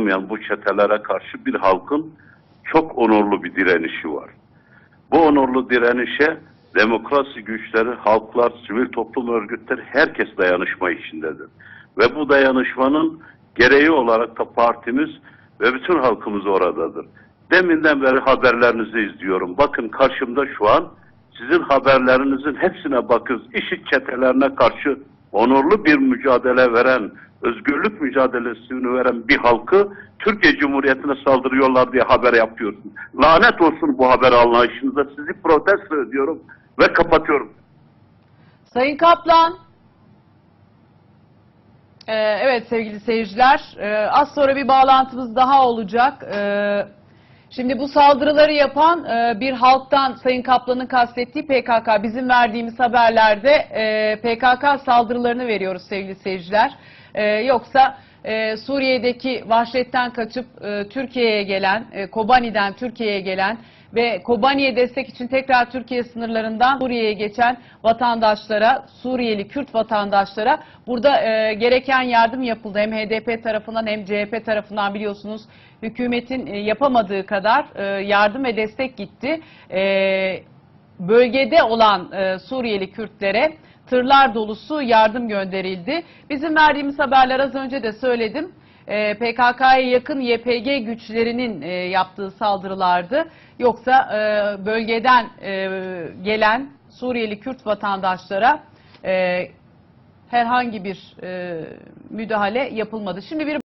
olmayan bu çetelere karşı bir halkın çok onurlu bir direnişi var. Bu onurlu direnişe demokrasi güçleri, halklar, sivil toplum örgütleri herkes dayanışma içindedir. Ve bu dayanışmanın gereği olarak da partimiz ve bütün halkımız oradadır. Deminden beri haberlerinizi izliyorum. Bakın karşımda şu an sizin haberlerinizin hepsine bakız. İşit çetelerine karşı onurlu bir mücadele veren, özgürlük mücadelesini veren bir halkı Türkiye Cumhuriyeti'ne saldırıyorlar diye haber yapıyorsun. Lanet olsun bu haber anlayışınıza. Sizi protesto ediyorum ve kapatıyorum. Sayın Kaplan. Ee, evet sevgili seyirciler, ee, az sonra bir bağlantımız daha olacak. Ee, şimdi bu saldırıları yapan e, bir halktan Sayın Kaplan'ın kastettiği PKK. Bizim verdiğimiz haberlerde e, PKK saldırılarını veriyoruz sevgili seyirciler. Ee, yoksa e, Suriye'deki vahşetten kaçıp e, Türkiye'ye gelen, e, Kobani'den Türkiye'ye gelen ve Kobani'ye destek için tekrar Türkiye sınırlarından Suriye'ye geçen vatandaşlara, Suriyeli Kürt vatandaşlara burada e, gereken yardım yapıldı. Hem HDP tarafından hem CHP tarafından biliyorsunuz hükümetin e, yapamadığı kadar e, yardım ve destek gitti. E, bölgede olan e, Suriyeli Kürtlere tırlar dolusu yardım gönderildi. Bizim verdiğimiz haberler az önce de söyledim. E, PKK'ya yakın YPG güçlerinin yaptığı saldırılardı. Yoksa e, bölgeden e, gelen Suriyeli Kürt vatandaşlara e, herhangi bir müdahale yapılmadı. Şimdi bir